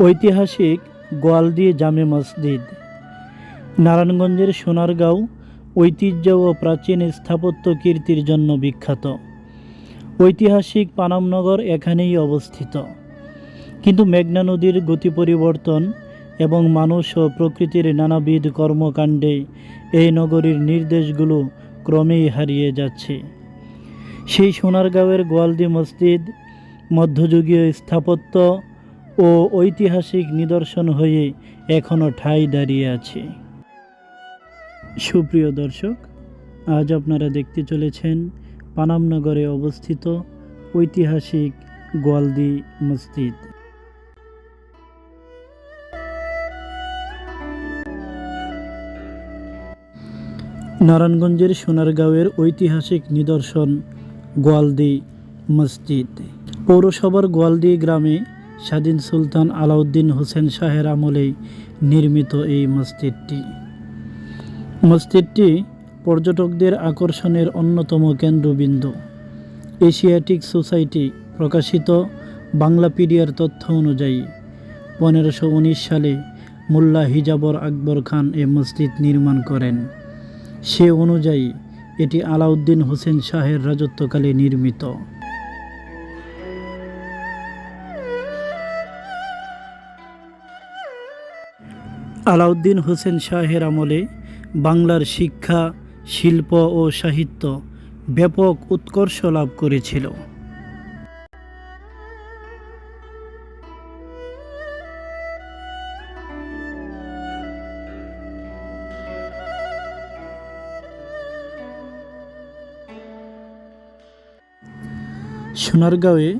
ঐতিহাসিক গোয়ালদি জামে মসজিদ। নারায়ণগঞ্জের সোনারগাঁও ঐতিহ্য ও প্রাচীন স্থাপত্য কীর্তির জন্য বিখ্যাত। ঐতিহাসিক পানামনগর এখানেই অবস্থিত। কিন্তু মেঘনা নদীর গতি পরিবর্তন এবং মানুষ ও প্রকৃতির নানাবিধ কর্মকাণ্ডে এই নগরীর নির্দেশগুলো ক্রমেই হারিয়ে যাচ্ছে। সেই সোনারগাঁওয়ের গোয়ালদি মসজিদ মধ্যযুগীয় স্থাপত্য ও ঐতিহাসিক নিদর্শন হয়ে এখনও ঠাঁই দাঁড়িয়ে আছে। সুপ্রিয় দর্শক, আজ আপনারা দেখতে চলেছেন পানামনগরে অবস্থিত ঐতিহাসিক গোয়ালদি মসজিদ। নারায়ণগঞ্জের সোনারগাঁওয়ের ঐতিহাসিক নিদর্শন গোয়ালদি মসজিদ। পৌরসভার গোয়ালদি গ্রামে স্বাধীন সুলতান আলাউদ্দিন হোসেন শাহের আমলে নির্মিত এই মসজিদটি। মসজিদটি পর্যটকদের আকর্ষণের অন্যতম কেন্দ্রবিন্দু। এশিয়াটিক সোসাইটি প্রকাশিত বাংলাপিডিয়ার তথ্য অনুযায়ী, পনেরোশো সালে মোল্লা হিজাবর আকবর খান এ মসজিদ নির্মাণ করেন। সে অনুযায়ী এটি আলাউদ্দিন হোসেন শাহের রাজত্বকালে নির্মিত। আলাউদ্দিন হোসেন শাহের আমলে বাংলার শিক্ষা, শিল্প ও সাহিত্য ব্যাপক উৎকর্ষ লাভ করেছিল। সোনারগাঁওয়ে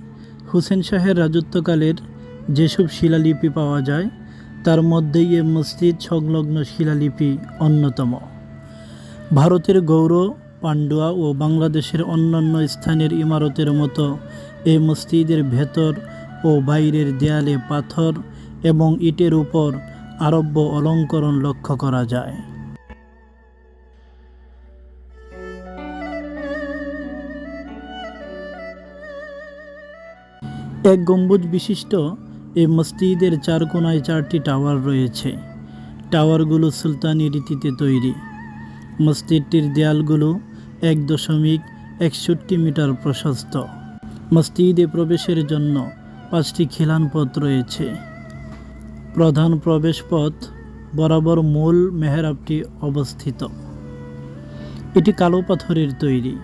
হুসেন শাহের রাজত্বকালের যেসব শিলালিপি পাওয়া যায় তার মধ্যেই এ মসজিদ সংলগ্ন শিলালিপি অন্যতম। ভারতের গৌর পান্ডুয়া ও বাংলাদেশের অন্যান্য স্থানের ইমারতের মতো এই মসজিদের ভেতর ও বাইরের দেয়ালে পাথর এবং ইটের উপর আরব্য অলঙ্করণ লক্ষ্য করা যায়। এক গম্বুজ বিশিষ্ট এই মসজিদের চার কোনায় চারটি টাওয়ার রয়েছে। টাওয়ারগুলো সুলতানি রীতিতে তৈরি। মসজিদটির দেয়ালগুলো এক দশমিক একষট্টি মিটার প্রশস্ত। মসজিদে প্রবেশের জন্য পাঁচটি খিলান পথ রয়েছে। প্রধান প্রবেশ পথ বরাবর মূল মেহরাবটি অবস্থিত। এটি কালো পাথরের তৈরি।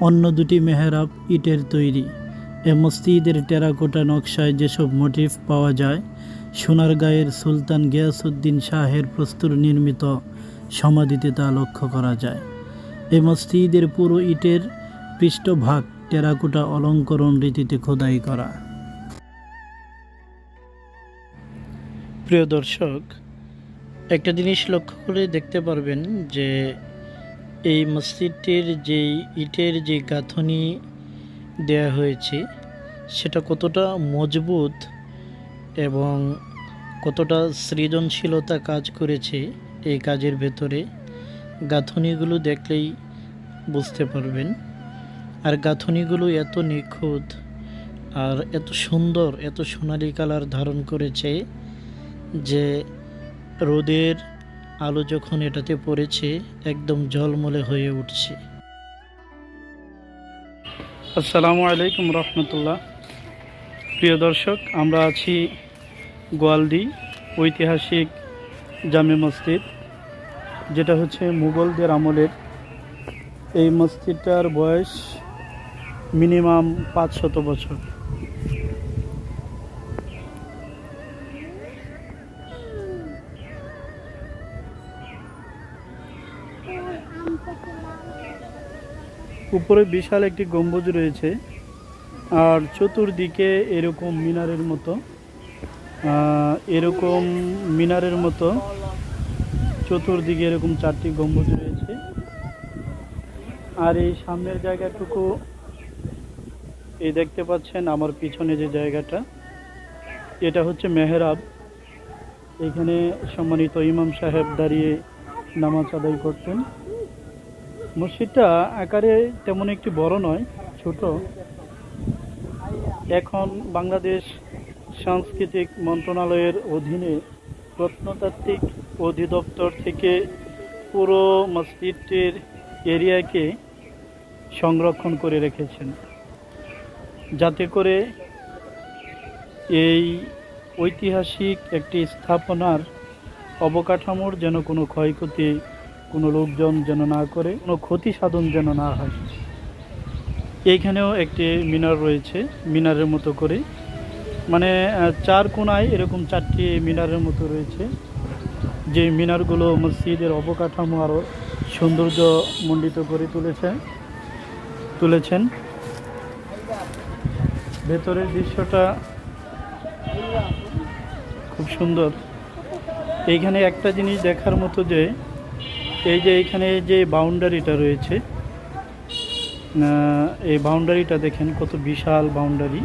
অন্য দুটি মেহরাব ইটের তৈরি। এ মসজিদের টেরাকোটা নকশায় যেসব মোটিভ পাওয়া যায়, সোনারগাঁয়ের সুলতান গিয়াসুদ্দিন শাহের প্রস্তুর নির্মিত সমাধিতে তা লক্ষ্য করা যায়। এ মসজিদের পুরো ইটের পৃষ্ঠভাগ টেরাকোটা অলঙ্করণ রীতিতে খোদাই করা। প্রিয় দর্শক, একটা জিনিস লক্ষ্য করে দেখতে পারবেন যে এই মসজিদটির যেই ইটের যে গাঁথনি দেয়া হয়েছে, সেটা কতটা মজবুত এবং কতটা সৃজনশীলতা কাজ করেছে এই কাজের ভেতরে, গাঁথনিগুলো দেখলেই বুঝতে পারবেন। আর গাঁথনিগুলো এত নিখুঁত আর এত সুন্দর, এত সোনালি কালার ধারণ করেছে যে রোদের আলো যখন এটাতে পড়েছে, একদম ঝলমলে হয়ে উঠছে। আসসালামু আলাইকুম রহমতুল্লাহ। প্রিয় দর্শক, আমরা আছি গোয়ালদি ঐতিহাসিক জামে মসজিদ, যেটা হচ্ছে মুঘলদের আমলের। এই মসজিদটার বয়স মিনিমাম পাঁচ শত বছর উপরে বিশাল একটি গম্বুজ রয়েছে, আর চতুর্দিকে এরকম মিনারের মতো এরকম মিনারের মতো, চতুর্দিকে এরকম চারটি গম্বুজ রয়েছে। আর এই সামনের জায়গাটুকু এই দেখতে পাচ্ছেন আমার পিছনে যে জায়গাটা, এটা হচ্ছে মেহরাব। এখানে সম্মানিত ইমাম সাহেব দাঁড়িয়ে নামাজ আদায় করতেন। মসজিদটা আকারে তেমন একটি বড় নয়, ছোট। এখন বাংলাদেশ সাংস্কৃতিক মন্ত্রণালয়ের অধীনে প্রত্নতাত্ত্বিক অধিদপ্তর থেকে পুরো মসজিদটির এরিয়াকে সংরক্ষণ করে রেখেছেন। যাতে করে এই ঐতিহাসিক একটি স্থাপনার অবকাঠামোর যেন কোনো ক্ষয়ক্ষতি কোনো লোকজন যেন না করে, কোনো ক্ষতি সাধন যেন না হয়। এইখানেও একটি মিনার রয়েছে, মিনারের মতো করে। মানে চার কোনায় এরকম চারটি মিনারের মতো রয়েছে। যে মিনারগুলো মসজিদের অবকাঠামো আরও সৌন্দর্য মণ্ডিত করে তুলেছে তুলেছেন। ভেতরের দৃশ্যটা খুব সুন্দর। এইখানে একটা জিনিস দেখার মতো যে এই যে এখানে যে বাউন্ডারিটা রয়েছে এই বাউন্ডারিটা দেখেন কত বিশাল বাউন্ডারি।